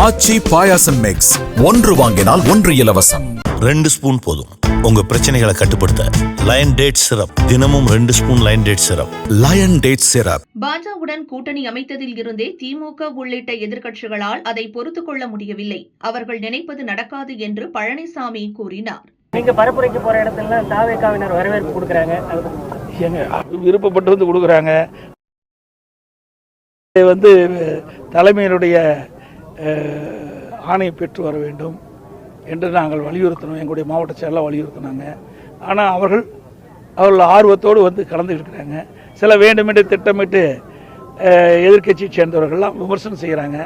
ஆச்சி பாயாசம் mix ஒன்று வாங்கினால் ஒன்று இலவசம். ரெண்டு ஸ்பூன் போதும். உங்க பிரச்சனைகளை கட்டுப்படுத்த லயன் டேட் சிரப் தினமும் ரெண்டு spoon lion date syrup lion date syrup பாஜகவுடன் கூட்டணி அமைத்ததில் இருந்தே திமுக உள்ளிட்ட எதிர்க்கட்சிகளால் அதை பொறுத்துக் கொள்ள முடியவில்லை. அவர்கள் நினைப்பது நடக்காது என்று பழனிசாமி கூறினார். நீங்க பரப்புரைக்கு போற இடத்துல தாவேக்காவினர் வரவேற்பு கொடுக்குறாங்க. விருப்பப்பட்டு வந்து கொடுக்குறாங்க. இது வந்து தலைமையினுடைய ஆணையை பெற்று வர வேண்டும் என்று நாங்கள் வலியுறுத்தினோம். எங்களுடைய மாவட்ட செயலாக வலியுறுத்தினாங்க. ஆனால் அவர்கள் அவர்கள் ஆர்வத்தோடு வந்து கலந்து இருக்கிறாங்க. சில வேண்டுமென்றே திட்டமிட்டு அஹ், எதிர்க்கட்சியை சேர்ந்தவர்கள்லாம் விமர்சனம் செய்கிறாங்க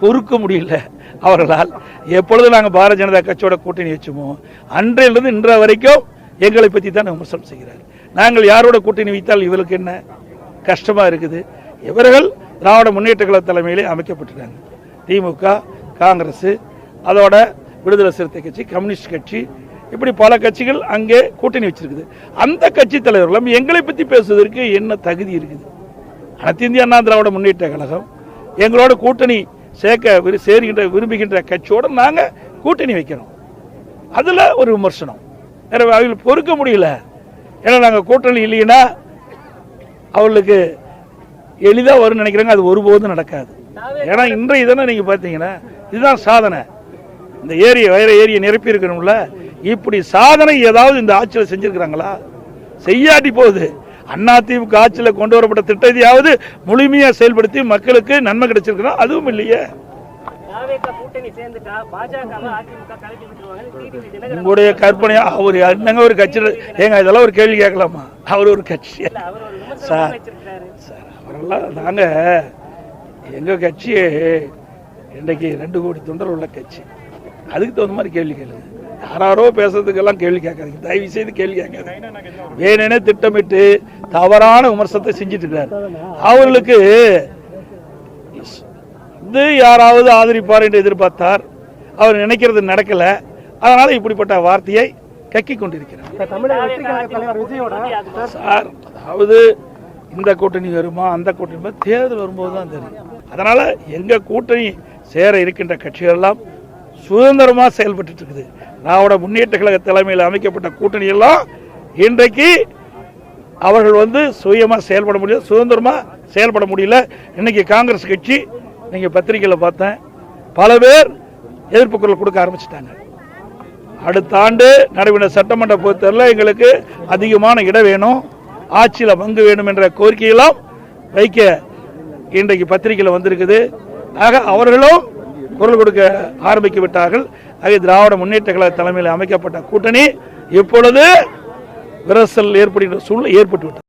பொறுக்க முடியல அவர்களால். எப்பொழுது நாங்கள் பாரதிய ஜனதா கட்சியோட கூட்டணி வச்சோமோ அன்றையிலிருந்து இன்ற வரைக்கும் எங்களை பற்றி தான் விமர்சனம் செய்கிறார். நாங்கள் யாரோட கூட்டணி வைத்தால் இவருக்கு என்ன கஷ்டமாக இருக்குது? இவர்கள் திராவிட முன்னேற்ற கழக தலைமையிலே அமைக்கப்பட்டிருக்காங்க. திமுக காங்கிரஸ் அதோட விடுதலை சிறுத்தை கட்சி கம்யூனிஸ்ட் கட்சி இப்படி பல கட்சிகள் அங்கே கூட்டணி வச்சிருக்குது. அந்த கட்சி தலைவர்களும் எங்களை பற்றி பேசுவதற்கு என்ன தகுதி இருக்குது? அனைத்து இந்திய அண்ணா திராவிட முன்னேற்ற கழகம் எங்களோட கூட்டணி சேர்க்க விரு- சேருகின்ற விரும்புகின்ற கட்சியோடு நாங்கள் கூட்டணி வைக்கிறோம் அதில் ஒரு விமர்சனம். எனவே அவங்களுக்கு பொறுக்க முடியல. ஏன்னா நாங்கள் கூட்டணி இல்லைன்னா அவர்களுக்கு எளிதாக வரும்னு நினைக்கிறாங்க அது ஒருபோதும் நடக்காது. ஏன்னா இன்றைய தினம் நீங்கள் பார்த்தீங்கன்னா இதுதான் சாதனை. இந்த ஏரியை வேற ஏரியை நிரப்பி இருக்கணும்ல. இப்படி சாதனை ஏதாவது இந்த ஆட்சியில் செஞ்சிருக்கிறாங்களா? செய்யாட்டி போகுது. அதிமுக ஆட்சியில் கொண்டு வரப்பட்ட திட்டத்தையாவது முழுமையாக செயல்படுத்தி மக்களுக்கு நன்மை கிடைச்சிருக்கிறோம் அதுவும் இல்லையே. உங்களுடைய கற்பனையா அவர் என்னங்க ஒரு கட்சியில் ஏங்க இதெல்லாம் ஒரு கேள்வி கேட்கலாமா? அவர் ஒரு கட்சி. சார் சார் அவரெல்லாம் நாங்கள் எங்கள் கட்சியே இன்றைக்கு ரெண்டு கோடி தொண்டர் உள்ள கட்சி. அதுக்கு தகுந்த மாதிரி கேள்வி கேளுங்க. யாராரோ பேசுறதுக்கெல்லாம் கேள்வி கேட்காதீங்க. தயவு செய்து கேள்வி கேட்காதீங்க. வேணுனே திட்டமிட்டு தவறான விமர்சனத்தை செஞ்சுட்டு இருக்காரு. அவர்களுக்கு இது யாராவது ஆதரிப்பார் என்று எதிர்பார்த்தார். அவர் நினைக்கிறது நடக்கல. அதனால இப்படிப்பட்ட வார்த்தையை கக்கிக் கொண்டிருக்கிறார். சார் அதாவது இந்த கூட்டணி வருமா அந்த கூட்டணி தேர்தல் வரும்போது தான் தெரியும். அதனால எங்கள் கூட்டணி சேர இருக்கின்ற கட்சிகள் எல்லாம் சுதந்திரமாக செயல்பட்டு இருக்குது. நாவோட முன்னேற்ற கழக தலைமையில் அமைக்கப்பட்ட கூட்டணி எல்லாம் இன்றைக்கு அவர்கள் வந்து சுயமாக செயல்பட முடியல சுதந்திரமாக செயல்பட முடியல. இன்னைக்கு காங்கிரஸ் கட்சி நீங்கள் பத்திரிகையில் பார்த்தேன் பல பேர் எதிர்ப்பு குரல் கொடுக்க ஆரம்பிச்சிட்டாங்க. அடுத்த ஆண்டு நடைபெற்ற சட்டமன்ற பொறுத்தவரையில் எங்களுக்கு அதிகமான இடம் வேணும். ஆட்சியில் பங்கு வேணும் என்ற கோரிக்கையெல்லாம் வைக்க இன்றைக்கு பத்திரிகையில் வந்திருக்குது. ஆக அவர்களும் குரல் கொடுக்க ஆரம்பித்து விட்டார்கள். ஆகிய திராவிட முன்னேற்ற கழக தலைமையில் அமைக்கப்பட்ட கூட்டணி இப்பொழுது விரசல் ஏற்படுகின்ற சூழ்நிலை ஏற்பட்டு விட்டது